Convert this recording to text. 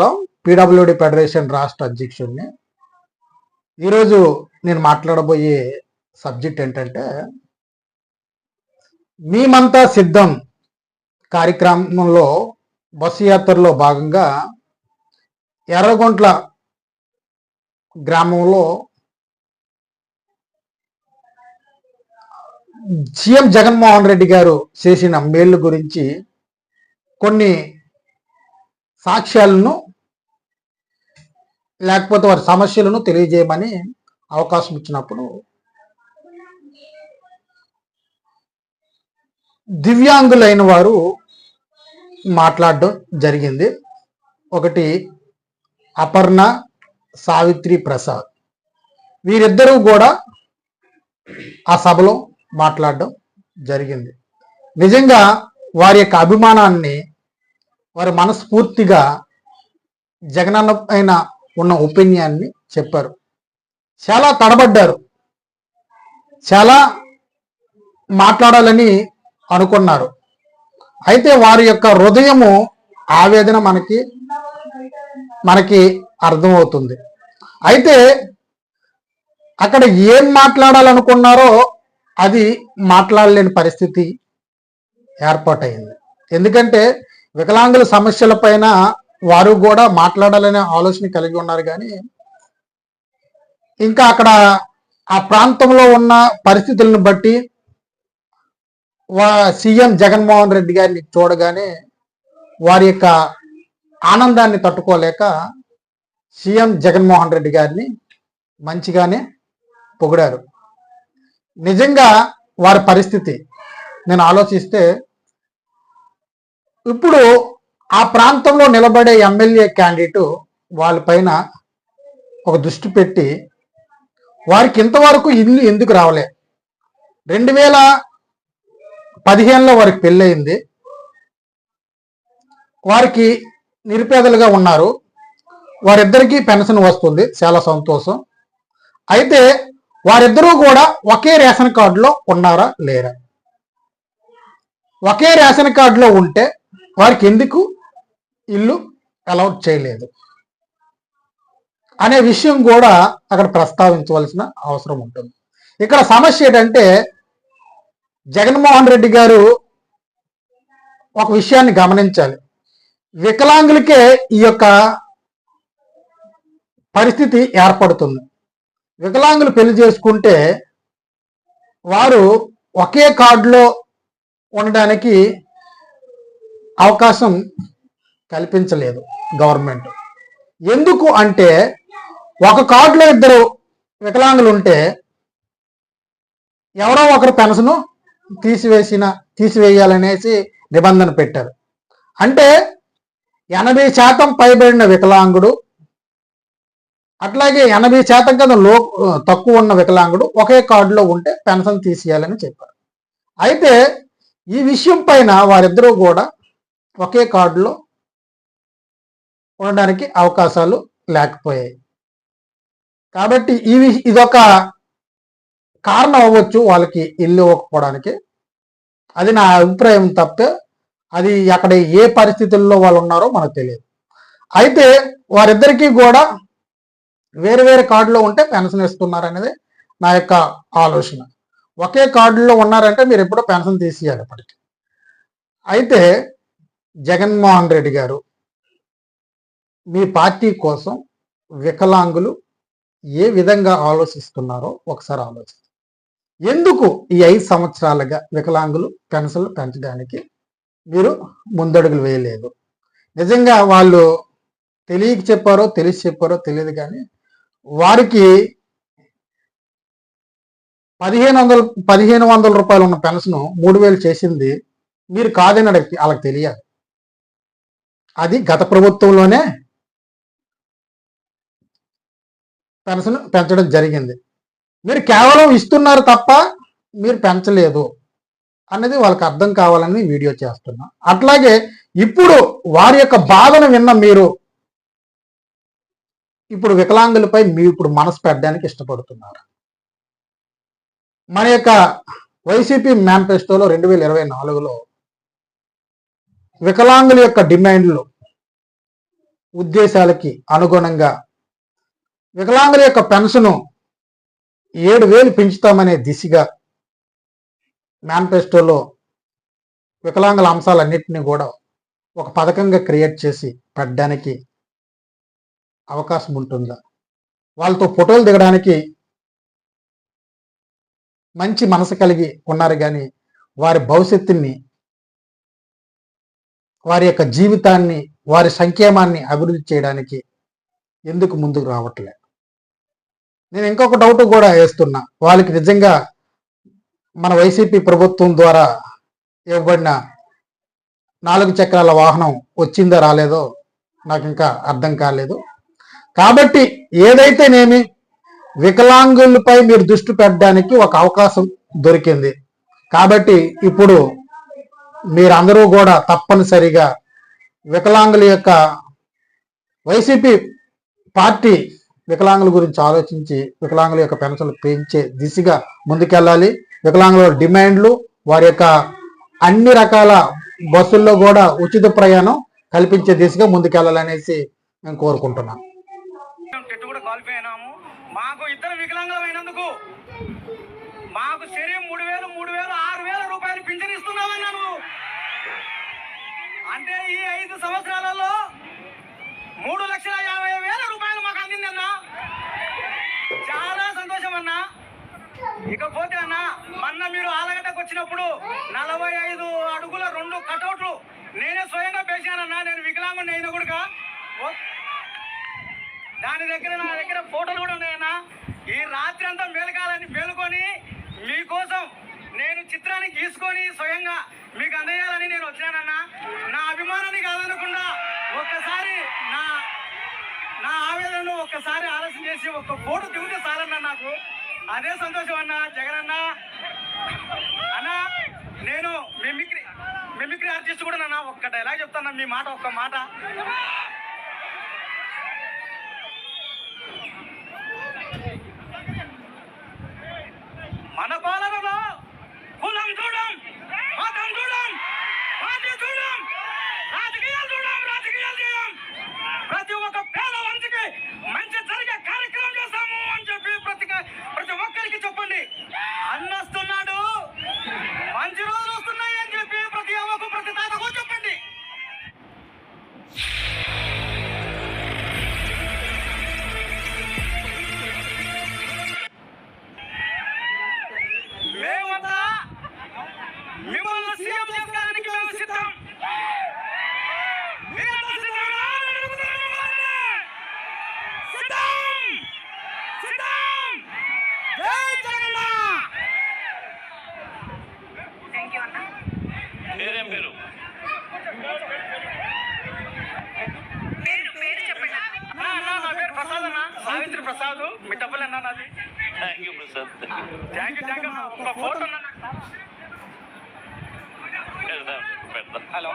రావు PWD federation రాష్ట్ర అధ్యక్షుడిని. ఈరోజు నేను మాట్లాడబోయే సబ్జెక్ట్ ఏంటంటే మేమంతా సిద్ధం కార్యక్రమంలో బస్సు యాత్రలో భాగంగా ఎర్రగొంట్ల గ్రామంలో సీఎం జగన్మోహన్ రెడ్డి గారు చేసిన మేళ్ళు గురించి కొన్ని సాక్ష్యాలను లేకపోతే వారి సమస్యలను తెలియజేయమని అవకాశం ఇచ్చినప్పుడు దివ్యాంగులైన వారు మాట్లాడడం జరిగింది. ఒకటి అపర్ణ సావిత్రి ప్రసాద్. వీరిద్దరూ కూడా ఆ సభలో మాట్లాడడం జరిగింది. నిజంగా వారి యొక్క అభిమానాన్ని వారు మనస్ఫూర్తిగా జగనన్న పైన ఉన్న ఒపీనియాన్ని చెప్పారు. చాలా తడబడ్డారు. చాలా మాట్లాడాలని అనుకున్నారు. అయితే వారి యొక్క హృదయము ఆవేదన మనకి మనకి అర్థమవుతుంది. అయితే అక్కడ ఏం మాట్లాడాలనుకున్నారో అది మాట్లాడలేని పరిస్థితి ఏర్పాటైంది ఎందుకంటే వికలాంగుల సమస్యల పైన వారు కూడా మాట్లాడాలనే ఆలోచన కలిగి ఉన్నారు కానీ ఇంకా అక్కడ ఆ ప్రాంతంలో ఉన్న పరిస్థితులను బట్టి వా సీఎం జగన్మోహన్ రెడ్డి గారిని చూడగానే వారి యొక్క ఆనందాన్ని తట్టుకోలేక సీఎం జగన్మోహన్ రెడ్డి గారిని మంచిగానే పొగిడారు. నిజంగా వారి పరిస్థితి నేను ఆలోచిస్తే ఇప్పుడు ఆ ప్రాంతంలో నిలబడే ఎమ్మెల్యే క్యాండిడేట్ వాళ్ళపైన ఒక దృష్టి పెట్టి వారికి ఇంతవరకు ఇల్లు ఎందుకు రావలే? రెండు వేల పదిహేనులో వారికి పెళ్ళయింది. వారికి నిరుపేదలుగా ఉన్నారు. వారిద్దరికీ పెన్షన్ వస్తుంది. చాలా సంతోషం. అయితే వారిద్దరూ కూడా ఒకే రేషన్ కార్డులో ఉన్నారా? లేరా? ఒకే రేషన్ కార్డులో ఉంటే వారికి ఎందుకు ఇల్లు అలౌట్ చేయలేదు? అనే విషయం కూడా అక్కడ ప్రస్తావించవలసిన అవసరం ఉంటుంది. ఇక్కడ సమస్య ఏంటంటే జగన్మోహన్ రెడ్డి గారు ఒక విషయాన్ని గమనించాలి. వికలాంగులకే ఈ యొక్క పరిస్థితి ఏర్పడుతుంది. వికలాంగులు పెళ్ళి చేసుకుంటే వారు ఒకే కార్డులో ఉండడానికి అవకాశం కల్పించలేదు గవర్నమెంట్. ఎందుకు అంటే ఒక కార్డులో ఇద్దరు వికలాంగులు ఉంటే ఎవరో ఒకరు పెన్షన్ తీసివేసిన తీసివేయాలనేసి నిబంధన పెట్టారు. అంటే ఎనభై శాతం పైబడిన వికలాంగుడు అట్లాగే ఎనభై శాతం కదా లో తక్కువ ఉన్న వికలాంగుడు ఒకే కార్డులో ఉంటే పెన్షన్ తీసేయాలని చెప్పారు. అయితే ఈ విషయం పైన వారిద్దరూ కూడా ఒకే కార్డులో ఉండడానికి అవకాశాలు లేకపోయాయి. కాబట్టి ఈ ఇదొక కారణం అవ్వచ్చు వాళ్ళకి ఇల్లు ఇవ్వకపోవడానికి. అది నా అభిప్రాయం తప్పే. అది అక్కడ ఏ పరిస్థితుల్లో వాళ్ళు ఉన్నారో మనకు తెలియదు. అయితే వారిద్దరికీ కూడా వేరు వేరు కార్డులో ఉంటే పెన్షన్ ఇస్తున్నారు అనేది నా యొక్క ఆలోచన. ఒకే కార్డులో ఉన్నారంటే మీరు ఎప్పుడో పెన్షన్ తీసేయాలి అప్పటికి. అయితే జగన్మోహన్ రెడ్డి గారు మీ పార్టీ కోసం వికలాంగులు ఏ విధంగా ఆలోచిస్తున్నారో ఒకసారి ఆలోచించండి ఎందుకు ఈ ఐదు సంవత్సరాలుగా వికలాంగులు పెన్షన్లు పెంచడానికి మీరు ముందడుగులు వేయలేదు? నిజంగా వాళ్ళు తెలియక చెప్పారో తెలిసి చెప్పారో తెలియదు కానీ వారికి పదిహేను వందల పదిహేను వందల రూపాయలు ఉన్న పెన్షన్ మూడు వేలు చేసింది మీరు కాదని అడిగి వాళ్ళకి తెలియాలి. అది గత ప్రభుత్వంలోనే పెన్షన్ పెంచడం జరిగింది. మీరు కేవలం ఇస్తున్నారు తప్ప మీరు పెంచలేదు అన్నది వాళ్ళకి అర్థం కావాలని వీడియో చేస్తున్నా. అట్లాగే ఇప్పుడు వారి యొక్క బాధను విన్న మీరు ఇప్పుడు వికలాంగులపై మీరు ఇప్పుడు మనసు పెట్టడానికి ఇష్టపడుతున్నారు. మన యొక్క వైసీపీ మేనిఫెస్టోలో రెండు వేల ఇరవై నాలుగులో వికలాంగుల యొక్క డిమాండ్లు ఉద్దేశాలకి అనుగుణంగా వికలాంగుల యొక్క పెన్షను ఏడు వేలు పెంచుతామనే దిశగా మేనిఫెస్టోలో వికలాంగుల అంశాలన్నింటినీ కూడా ఒక పథకంగా క్రియేట్ చేసి పెట్టడానికి అవకాశం ఉంటుందా? వాళ్ళతో ఫోటోలు దిగడానికి మంచి మనసు కలిగి ఉన్నారు కానీ వారి భవిష్యత్తుని వారి యొక్క జీవితాన్ని వారి సంక్షేమాన్ని అభివృద్ధి చేయడానికి ఎందుకు ముందుకు రావట్లే? నేను ఇంకొక డౌట్ కూడా వేస్తున్నా. వాళ్ళకి నిజంగా మన వైసీపీ ప్రభుత్వం ద్వారా ఇవ్వబడిన నాలుగు చక్రాల వాహనం వచ్చిందో రాలేదో నాకు ఇంకా అర్థం కాలేదు. కాబట్టి ఏదైతేనేమి వికలాంగులపై మీరు దృష్టి పెట్టడానికి ఒక అవకాశం దొరికింది. కాబట్టి ఇప్పుడు మీరందరూ కూడా తప్పనిసరిగా వికలాంగుల యొక్క వైసీపీ పార్టీ వికలాంగుల గురించి ఆలోచించి వికలాంగుల యొక్క పెన్షన్లు పెంచే దిశగా ముందుకెళ్ళాలి. వికలాంగుల డిమాండ్లు వారి యొక్క అన్ని రకాల బస్సుల్లో కూడా ఉచిత ప్రయాణం కల్పించే దిశగా ముందుకెళ్ళాలనేసి నేను కోరుకుంటున్నాను మేము మాకు ఇద్దరు వికలాంగులమైనందుకు మాకు శరీరం మూడు వేలు మూడు వేలు ఆరు వేల రూపాయలు పింఛన్ ఇస్తున్నావన్నా నువ్వు అంటే ఈ ఐదు సంవత్సరాలలో మూడు లక్షల యాభై వేల రూపాయలు మాకు అందిందన్నా చాలా సంతోషం అన్నా. ఇకపోతే అన్న మొన్న మీరు ఆలగడ్డకు వచ్చినప్పుడు నలభై ఐదు అడుగుల రెండు కటౌట్లు నేనే స్వయంగా పేశానన్నా నేను వికలాంగుని అయిన కూడా దాని దగ్గర నా దగ్గర ఫోటోలు కూడా ఉన్నాయన్నా. ఈ రాత్రి అంతా మేలుకాలని మేలుకొని మీకోసం నేను చిత్రాన్ని గీసుకొని స్వయంగా మీకు అందజేయాలని నేను వచ్చినానన్నా. నా అభిమానాన్ని కాదనకుండా ఒక్కసారి నా నా ఆవేదనను ఒక్కసారి ఆలస్యం చేసి ఒక ఫోటో దిగుతే చాలన్నా నాకు. అదే సంతోషం అన్న జగన్ అన్న. అన్నా నేను మిమిక్రీ మిమిక్రీ ఆర్టిస్ట్ కూడా నాన్న. ఒక్క డైలాగ్ చెప్తాను? మీ మాట ఒక్క మాట. మన పాలనలో కులం చూడం. ప్రసాద్ మీ డబ్బులు అన్న నాది thank you Prasad. Thank you thank you ఒక ఫోటో పెడదాం హలో.